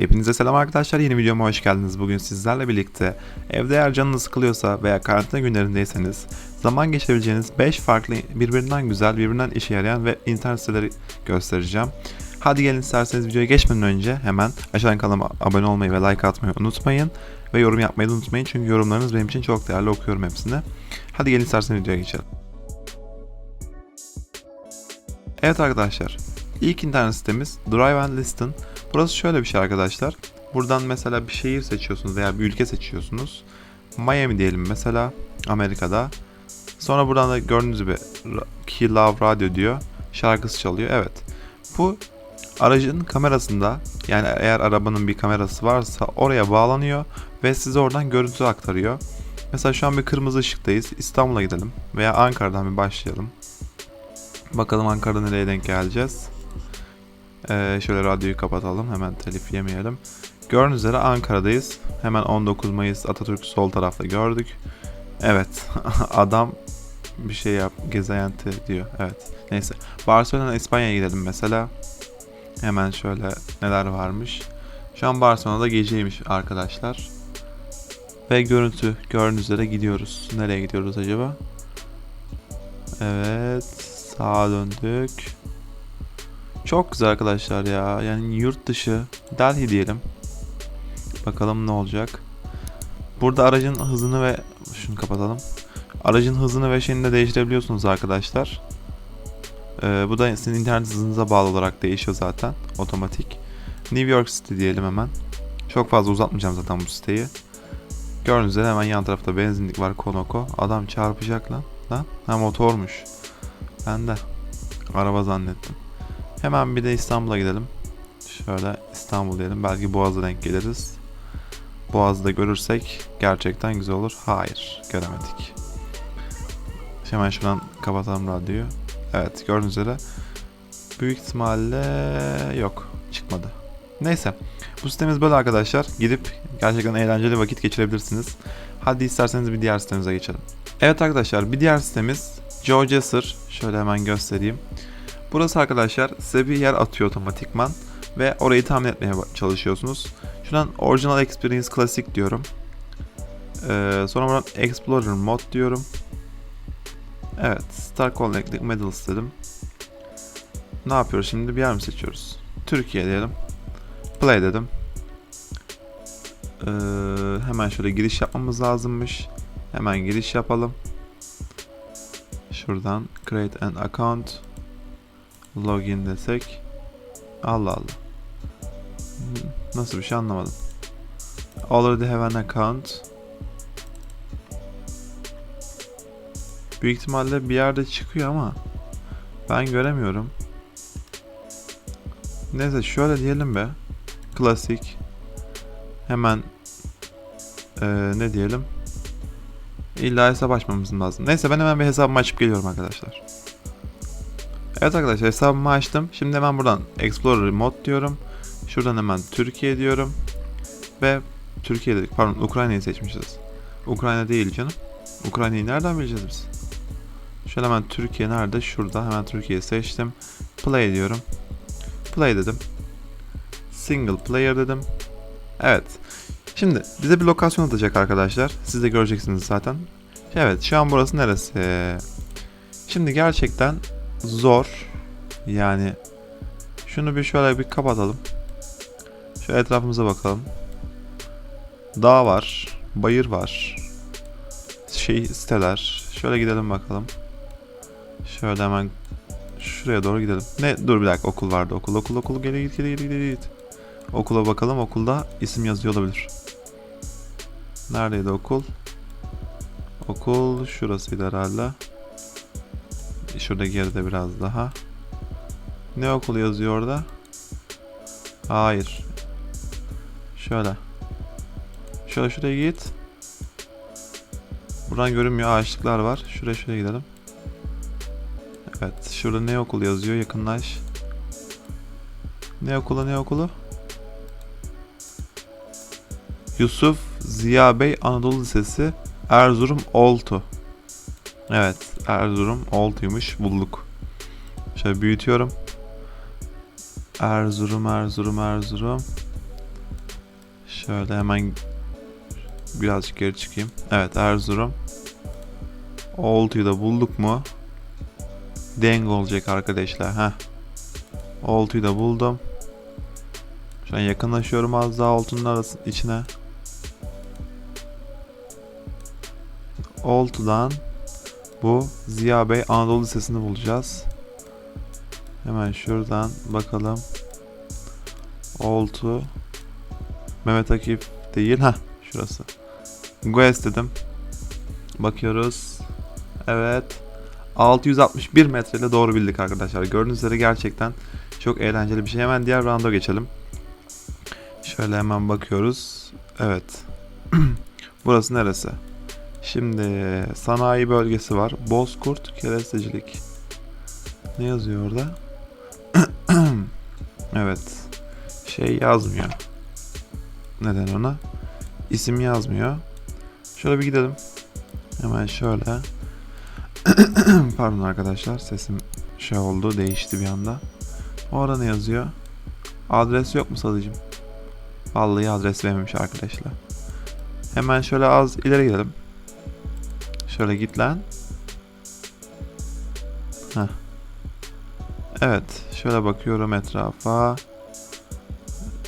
Hepinize selam arkadaşlar. Yeni videoma hoş geldiniz. Bugün sizlerle birlikte evde eğer canınız sıkılıyorsa veya karantina günlerindeyseniz zaman geçirebileceğiniz 5 farklı birbirinden güzel, birbirinden işe yarayan ve internet siteleri göstereceğim. Hadi gelin isterseniz videoya geçmeden önce hemen aşağıdan kanalıma abone olmayı ve like atmayı unutmayın. Ve yorum yapmayı da unutmayın çünkü yorumlarınız benim için çok değerli okuyorum hepsini. Hadi gelin isterseniz videoya geçelim. Evet arkadaşlar, ilk internet sitemiz Drive and Listen. Burası şöyle bir şey arkadaşlar. Buradan mesela bir şehir seçiyorsunuz veya bir ülke seçiyorsunuz. Miami diyelim mesela Amerika'da. Sonra buradan da gördüğünüz gibi Key Love Radio diyor. Şarkısı çalıyor. Evet. Bu aracın kamerasında yani eğer arabanın bir kamerası varsa oraya bağlanıyor ve size oradan görüntü aktarıyor. Mesela şu an bir kırmızı ışıktayız. İstanbul'a gidelim veya Ankara'dan bir başlayalım. Bakalım Ankara'da nereye denk geleceğiz. Ee, şöyle radyoyu kapatalım. Hemen telif yemeyelim. Gördüğünüz üzere Ankara'dayız. Hemen 19 Mayıs Atatürk sol tarafta gördük. Evet. Adam bir şey yap. Gezeyenti diyor. Evet. Neyse. Barcelona İspanya'ya gidelim mesela. Hemen şöyle neler varmış. Şu an Barcelona'da geceymiş arkadaşlar. Ve görüntü gördüğünüz üzere gidiyoruz. Nereye gidiyoruz acaba? Evet. Sağa döndük. Çok güzel arkadaşlar ya. Yani yurt dışı Delhi diyelim. Bakalım ne olacak. Burada aracın hızını ve şunu kapatalım. Aracın hızını ve şeyini de değiştirebiliyorsunuz arkadaşlar. Ee, bu da sizin internet hızınıza bağlı olarak değişiyor zaten otomatik. New York City diyelim hemen. Çok fazla uzatmayacağım zaten bu siteyi. Gördüğünüz üzere hemen yan tarafta benzinlik var Konoko. Adam çarpacak lan. Lan ha motormuş. Ben de araba zannettim. Hemen bir de İstanbul'a gidelim. Şöyle İstanbul diyelim. Belki Boğaz'a denk geliriz. Boğaz'da görürsek gerçekten güzel olur. Hayır, göremedik. Hemen şuradan kapatalım radyoyu. Evet, gördüğünüz üzere büyük ihtimalle yok, çıkmadı. Neyse, bu sitemiz böyle arkadaşlar. Gidip gerçekten eğlenceli vakit geçirebilirsiniz. Hadi isterseniz bir diğer sitemize geçelim. Evet arkadaşlar, bir diğer sitemiz GeoGuessr. Şöyle hemen göstereyim. Burası arkadaşlar size bir yer atıyor otomatikman ve orayı tahmin etmeye çalışıyorsunuz. Şuradan Original Experience Classic diyorum. Ee, sonra buradan Explorer Mod diyorum. Evet, Star Collecting Medals dedim. Ne yapıyoruz şimdi? Bir yer mi seçiyoruz? Türkiye diyelim. Play dedim. Ee, hemen şöyle giriş yapmamız lazımmış. Hemen giriş yapalım. Şuradan Create an Account login desek Allah Allah. Nasıl bir şey anlamadım. Already have an account. Büyük ihtimalle bir yerde çıkıyor ama ben göremiyorum. Neyse şöyle diyelim be. Klasik. Hemen ee, ne diyelim? İlla hesap açmamız lazım. Neyse ben hemen bir hesabımı açıp geliyorum arkadaşlar. Evet arkadaşlar hesabımı açtım. Şimdi hemen buradan Explorer mod diyorum. Şuradan hemen Türkiye diyorum. Ve Türkiye dedik. Pardon Ukrayna'yı seçmişiz. Ukrayna değil canım. Ukrayna'yı nereden bileceğiz biz? Şöyle hemen Türkiye nerede? Şurada. Hemen Türkiye'yi seçtim. Play diyorum. Play dedim. Single player dedim. Evet. Şimdi bize bir lokasyon atacak arkadaşlar. Siz de göreceksiniz zaten. Evet şu an burası neresi? Şimdi gerçekten zor. Yani şunu bir şöyle bir kapatalım. Şu etrafımıza bakalım. Dağ var. Bayır var. Şey siteler. Şöyle gidelim bakalım. Şöyle hemen şuraya doğru gidelim. Ne? Dur bir dakika okul vardı. Okul okul okul geri git geri git geri git. Okula bakalım. Okulda isim yazıyor olabilir. Neredeydi okul? Okul şurasıydı herhalde. Şurada geride biraz daha. Ne okulu yazıyor orada? Hayır. Şöyle. Şöyle şuraya git. Buradan görünmüyor ağaçlıklar var. Şuraya şuraya gidelim. Evet. Şurada ne okul yazıyor? Yakınlaş. Ne okulu ne okulu? Yusuf Ziya Bey Anadolu Lisesi Erzurum Oltu. Evet Erzurum Oltu'ymuş bulduk. Şöyle büyütüyorum. Erzurum Erzurum Erzurum. Şöyle hemen birazcık geri çıkayım. Evet Erzurum. Oltu'yu da bulduk mu? Deng olacak arkadaşlar. Heh. Oltu'yu da buldum. Şu an yakınlaşıyorum az daha oltunun arası içine. Oltu'dan bu Ziya Bey Anadolu Lisesi'ni bulacağız. Hemen şuradan bakalım. Oltu. Mehmet Akif değil. ha şurası. Guest dedim. Bakıyoruz. Evet. 661 metreyle doğru bildik arkadaşlar. Gördüğünüz üzere gerçekten çok eğlenceli bir şey. Hemen diğer rounda geçelim. Şöyle hemen bakıyoruz. Evet. Burası neresi? Şimdi sanayi bölgesi var. Bozkurt kerestecilik. Ne yazıyor orada? evet. Şey yazmıyor. Neden ona? İsim yazmıyor. Şöyle bir gidelim. Hemen şöyle. Pardon arkadaşlar sesim şey oldu değişti bir anda. Orada ne yazıyor? Adres yok mu sadıcım? Vallahi adres vermemiş arkadaşlar. Hemen şöyle az ileri gidelim. Şöyle git lan. Heh. Evet. Şöyle bakıyorum etrafa.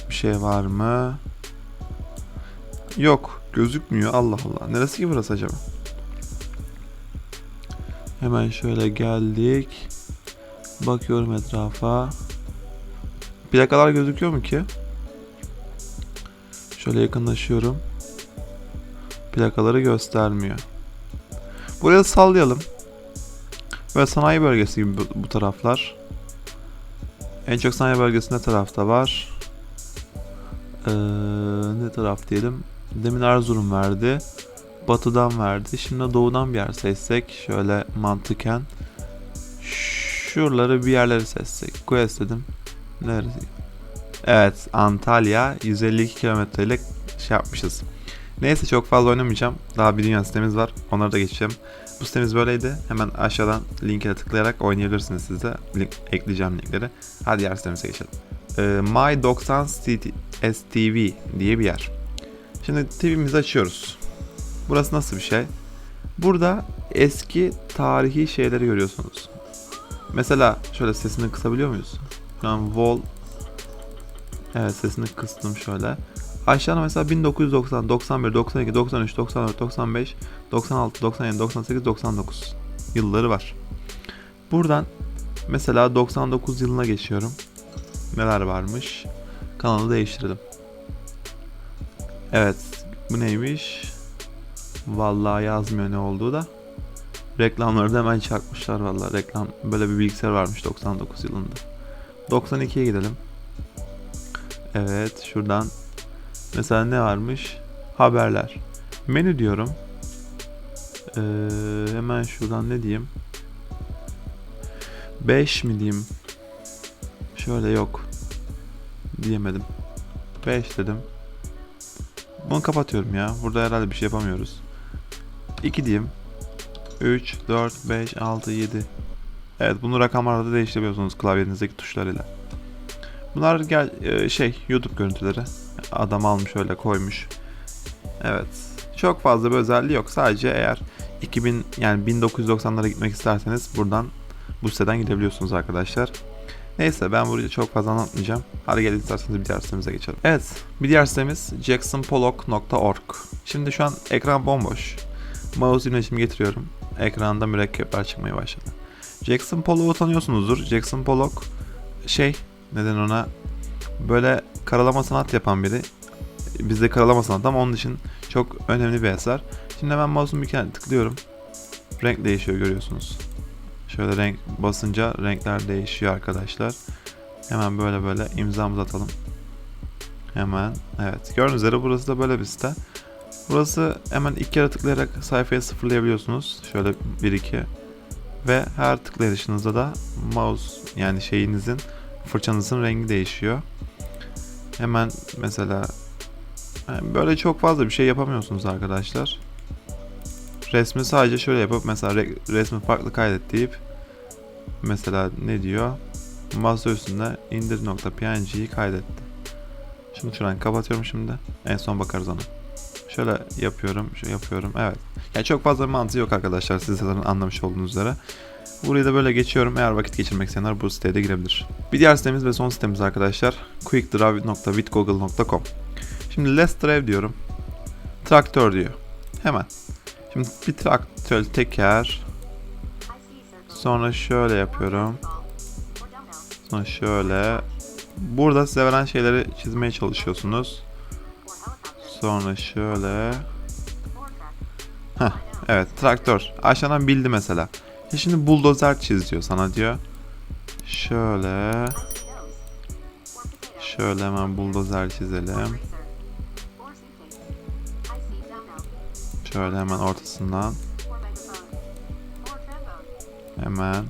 Bir şey var mı? Yok. Gözükmüyor. Allah Allah. Neresi ki burası acaba? Hemen şöyle geldik. Bakıyorum etrafa. Plakalar gözüküyor mu ki? Şöyle yakınlaşıyorum. Plakaları göstermiyor. Buraya sallayalım. Ve sanayi bölgesi gibi bu, taraflar. En çok sanayi bölgesi ne tarafta var? Ee, ne taraf diyelim? Demin Erzurum verdi. Batıdan verdi. Şimdi doğudan bir yer seçsek. Şöyle mantıken. Şuraları bir yerleri seçsek. Quest dedim. Neresi? Evet Antalya 152 kilometrelik şey yapmışız. Neyse çok fazla oynamayacağım. Daha bir dünya sitemiz var. Onları da geçeceğim. Bu sitemiz böyleydi. Hemen aşağıdan linke tıklayarak oynayabilirsiniz siz de. Link, ekleyeceğim linkleri. Hadi diğer sitemize geçelim. Ee, My90 STV diye bir yer. Şimdi TV'mizi açıyoruz. Burası nasıl bir şey? Burada eski tarihi şeyleri görüyorsunuz. Mesela şöyle sesini kısabiliyor muyuz? Şu an Vol Evet sesini kıstım şöyle. Aşağıda mesela 1990, 91, 92, 93, 94, 95, 96, 97, 98, 99 yılları var. Buradan mesela 99 yılına geçiyorum. Neler varmış? Kanalı değiştirelim. Evet, bu neymiş? Vallahi yazmıyor ne olduğu da. Reklamları da hemen çakmışlar vallahi. Reklam böyle bir bilgisayar varmış 99 yılında. 92'ye gidelim. Evet, şuradan Mesela ne varmış? Haberler. Menü diyorum. Ee, hemen şuradan ne diyeyim? 5 mi diyeyim? Şöyle yok. Diyemedim. 5 dedim. Bunu kapatıyorum ya. Burada herhalde bir şey yapamıyoruz. 2 diyeyim. 3, 4, 5, 6, 7. Evet bunu rakamlarda değiştirebiliyorsunuz klavyenizdeki tuşlarıyla. Bunlar gel e, şey YouTube görüntüleri. Adam almış öyle koymuş. Evet. Çok fazla bir özelliği yok. Sadece eğer 2000 yani 1990'lara gitmek isterseniz buradan bu siteden gidebiliyorsunuz arkadaşlar. Neyse ben burayı çok fazla anlatmayacağım. Hadi gelin isterseniz bir diğer sitemize geçelim. Evet bir diğer sitemiz jacksonpollock.org. Şimdi şu an ekran bomboş. Mouse yönetim getiriyorum. Ekranda mürekkepler çıkmaya başladı. Jackson Pollock'u tanıyorsunuzdur. Jackson Pollock şey neden ona böyle karalama sanat yapan biri. Bizde karalama sanat ama onun için çok önemli bir eser. Şimdi hemen mouse'un bir kere tıklıyorum. Renk değişiyor görüyorsunuz. Şöyle renk basınca renkler değişiyor arkadaşlar. Hemen böyle böyle imzamızı atalım. Hemen evet gördüğünüz üzere burası da böyle bir site. Burası hemen iki kere tıklayarak sayfayı sıfırlayabiliyorsunuz. Şöyle 1-2 ve her tıklayışınızda da mouse yani şeyinizin fırçanızın rengi değişiyor. Hemen mesela yani böyle çok fazla bir şey yapamıyorsunuz arkadaşlar. Resmi sadece şöyle yapıp mesela resmi farklı kaydet deyip mesela ne diyor? Masa üstünde indir.png'yi kaydetti. Şunu şuradan kapatıyorum şimdi. En son bakarız ona. Şöyle yapıyorum, şu yapıyorum. Evet. Yani çok fazla mantığı yok arkadaşlar. Siz zaten anlamış olduğunuz üzere. Burayı da böyle geçiyorum. Eğer vakit geçirmek isteyenler bu siteye de girebilir. Bir diğer sitemiz ve son sitemiz arkadaşlar. quickdraw.bitgoogle.com Şimdi let's drive diyorum. Traktör diyor. Hemen. Şimdi bir traktör teker. Sonra şöyle yapıyorum. Sonra şöyle. Burada size veren şeyleri çizmeye çalışıyorsunuz. Sonra şöyle. Heh, evet traktör. Aşağıdan bildi mesela. Ya şimdi buldozer çiz diyor sana diyor. Şöyle. Şöyle hemen buldozer çizelim. Şöyle hemen ortasından. Hemen.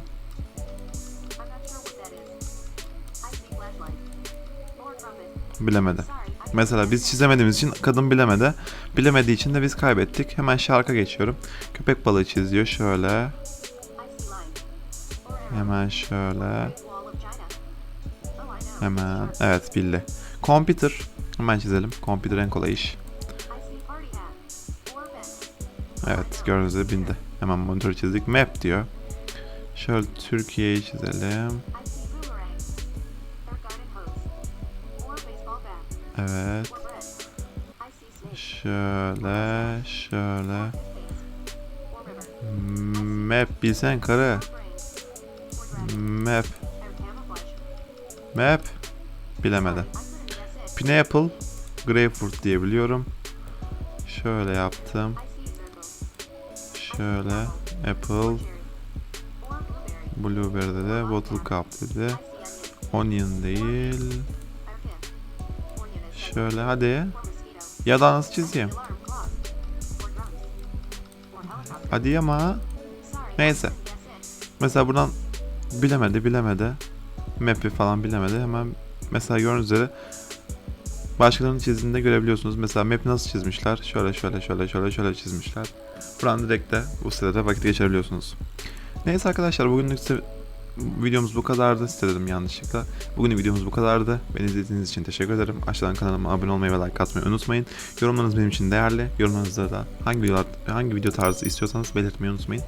Bilemedi. Mesela biz çizemediğimiz için kadın bilemedi. Bilemediği için de biz kaybettik. Hemen şarkı geçiyorum. Köpek balığı çiziyor şöyle. Hemen şöyle. Hemen. Evet bildi. Computer. Hemen çizelim. Computer en kolay iş. Evet gördüğünüz gibi bildi. Hemen monitör çizdik. Map diyor. Şöyle Türkiye'yi çizelim. Evet. Şöyle, şöyle. Map bilsen karı. Map, map. Bilemedi. Pineapple, grapefruit diye biliyorum. Şöyle yaptım. Şöyle, apple, blueberry dedi, bottle cup dedi. Onion değil. Şöyle hadi. Ya da nasıl çizeyim? Hadi ama. Neyse. Mesela buradan bilemedi bilemedi. Map'i falan bilemedi. Hemen mesela gördüğünüz üzere başkalarının çizdiğinde görebiliyorsunuz. Mesela map'i nasıl çizmişler? Şöyle şöyle şöyle şöyle şöyle çizmişler. Buradan direkt de bu sitede vakit geçirebiliyorsunuz. Neyse arkadaşlar bugünlük videomuz bu kadardı. Site dedim yanlışlıkla. Bugün videomuz bu kadardı. Beni izlediğiniz için teşekkür ederim. Aşağıdan kanalıma abone olmayı ve like atmayı unutmayın. Yorumlarınız benim için değerli. Yorumlarınızda da hangi videolar, hangi video tarzı istiyorsanız belirtmeyi unutmayın.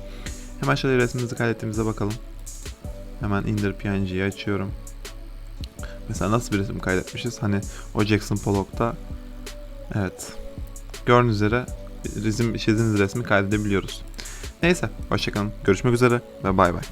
Hemen şöyle resmimizi kaydettiğimize bakalım. Hemen indir PNG'yi açıyorum. Mesela nasıl bir resim kaydetmişiz? Hani o Jackson Pollock'ta Evet. Gördüğünüz üzere resim, çizdiğiniz resmi kaydedebiliyoruz. Neyse, hoşçakalın. Görüşmek üzere ve bay bay.